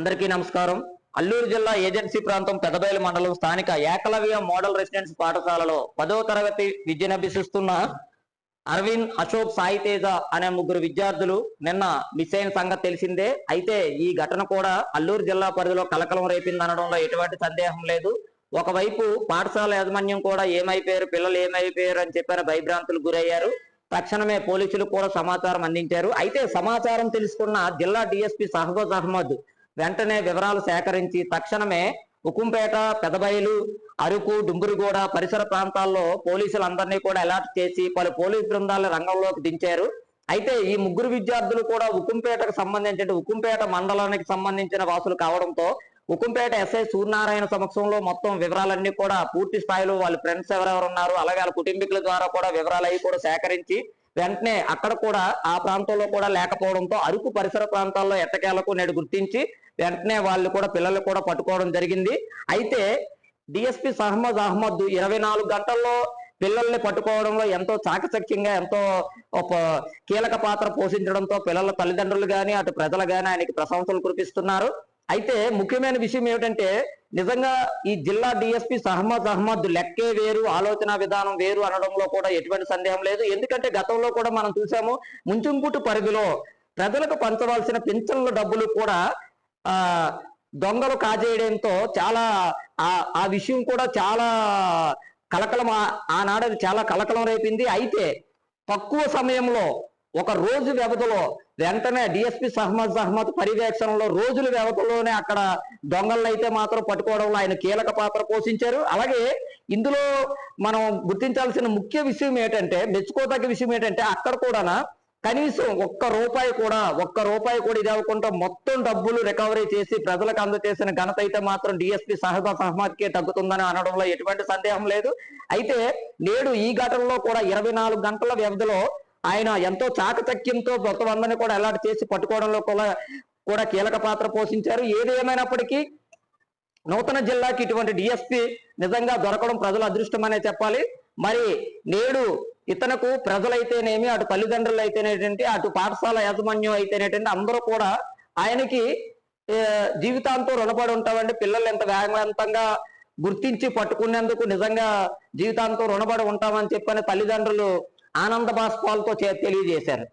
అందరికీ నమస్కారం. అల్లూరు జిల్లా ఏజెన్సీ ప్రాంతం పెదబయలు మండలం స్థానిక ఏకలవ్య మోడల్ రెసిడెన్స్ పాఠశాలలో పదో తరగతి విద్యనభ్యసిస్తున్న అరవింద్ అశోక్ సాయి తేజ అనే ముగ్గురు విద్యార్థులు నిన్న మిస్ అయిన సంగతి తెలిసిందే. అయితే ఈ ఘటన కూడా అల్లూరు జిల్లా పరిధిలో కలకలం రేపింది అనడంలో ఎటువంటి సందేహం లేదు. ఒకవైపు పాఠశాల యాజమాన్యం కూడా ఏమైపోయారు పిల్లలు ఏమైపోయారు అని చెప్పారు భయభ్రాంతులు గురయ్యారు. తక్షణమే పోలీసులు కూడా సమాచారం అందించారు. అయితే సమాచారం తెలుసుకున్న జిల్లా డిఎస్పి సహబోజ్ అహ్మద్ వెంటనే వివరాలు సేకరించి తక్షణమే ఉకుంపేట పెదబయలు అరకు డుంబురుగూడ పరిసర ప్రాంతాల్లో పోలీసులందరినీ కూడా అలర్ట్ చేసి పలు పోలీస్ బృందాలను రంగంలోకి దించారు. అయితే ఈ ముగ్గురు విద్యార్థులు కూడా ఉకుంపేటకు సంబంధించిన ఉకుంపేట మండలానికి సంబంధించిన వాసులు కావడంతో ఉకుంపేట ఎస్ఐ సూర్యనారాయణ సమక్షంలో మొత్తం వివరాలన్నీ కూడా పూర్తి స్థాయిలో వాళ్ళ ఫ్రెండ్స్ ఎవరెవరు ఉన్నారు అలాగే వాళ్ళ కుటుంబీకుల ద్వారా కూడా వివరాలు అవి కూడా సేకరించి వెంటనే అక్కడ కూడా ఆ ప్రాంతంలో కూడా లేకపోవడంతో అరకు పరిసర ప్రాంతాల్లో ఎట్టకేలకు నేడు గుర్తించి వెంటనే వాళ్ళు కూడా పిల్లలు కూడా పట్టుకోవడం జరిగింది. అయితే డిఎస్పి సహమద్ అహ్మద్ ఇరవై నాలుగు గంటల్లో పిల్లల్ని పట్టుకోవడంలో ఎంతో చాకచక్యంగా ఎంతో ఒక కీలక పాత్ర పోషించడంతో పిల్లల తల్లిదండ్రులు కానీ అటు ప్రజలు కానీ ఆయనకి ప్రశంసలు కురిపిస్తున్నారు. అయితే ముఖ్యమైన విషయం ఏమిటంటే నిజంగా ఈ జిల్లా డిఎస్పి సహమద్ అహ్మద్ లెక్కే వేరు ఆలోచన విధానం వేరు అనడంలో కూడా ఎటువంటి సందేహం లేదు. ఎందుకంటే గతంలో కూడా మనం చూసాము ముంచుంపుట్టు పరిధిలో ప్రజలకు పంచవలసిన పింఛన్ల డబ్బులు కూడా ఆ దొంగలు కాజేయడంతో చాలా ఆ ఆ విషయం కూడా చాలా కలకలం ఆ- ఆనాడు చాలా కలకలం రేపింది. అయితే తక్కువ సమయంలో ఒక రోజు వ్యవధిలో వెంటనే డిఎస్పి సహమద్ సహమద్ పర్యవేక్షణలో రోజుల వ్యవధిలోనే అక్కడ దొంగలను అయితే మాత్రం పట్టుకోవడంలో ఆయన కీలక పాత్ర పోషించారు. అలాగే ఇందులో మనం గుర్తించాల్సిన ముఖ్య విషయం ఏంటంటే మెచ్చుకోదగ్గ విషయం ఏంటంటే అక్కడ కూడా కనీసం ఒక్క రూపాయి కూడా ఒక్క రూపాయి కూడా ఇది అవ్వకుండా మొత్తం డబ్బులు రికవరీ చేసి ప్రజలకు అందజేసిన ఘనత అయితే మాత్రం డిఎస్పీ సహబా సహమతికే తగ్గుతుందని అనడంలో ఎటువంటి సందేహం లేదు. అయితే నేడు ఈ ఘటనలో కూడా ఇరవై నాలుగు గంటల వ్యవధిలో ఆయన ఎంతో చాకచక్యంతో మొత్తం అందరినీ కూడా అలర్ట్ చేసి పట్టుకోవడంలో కూడా కూడా కీలక పాత్ర పోషించారు. ఏది ఏమైనప్పటికీ నూతన జిల్లాకి ఇటువంటి డిఎస్పీ నిజంగా దొరకడం ప్రజల అదృష్టం అనే చెప్పాలి. మరి నేడు ఇతనకు ప్రజలైతేనేమి అటు తల్లిదండ్రులు అయితేనేటంటే అటు పాఠశాల యాజమాన్యం అయితేనేటంటే అందరూ కూడా ఆయనకి జీవితాంతం రుణపడి ఉంటామండి. పిల్లలు ఎంత వేగవంతంగా గుర్తించి పట్టుకునేందుకు నిజంగా జీవితాంతం రుణపడి ఉంటామని చెప్పని తల్లిదండ్రులు ఆనంద బాష్పాలతో చే- తెలియజేశారు.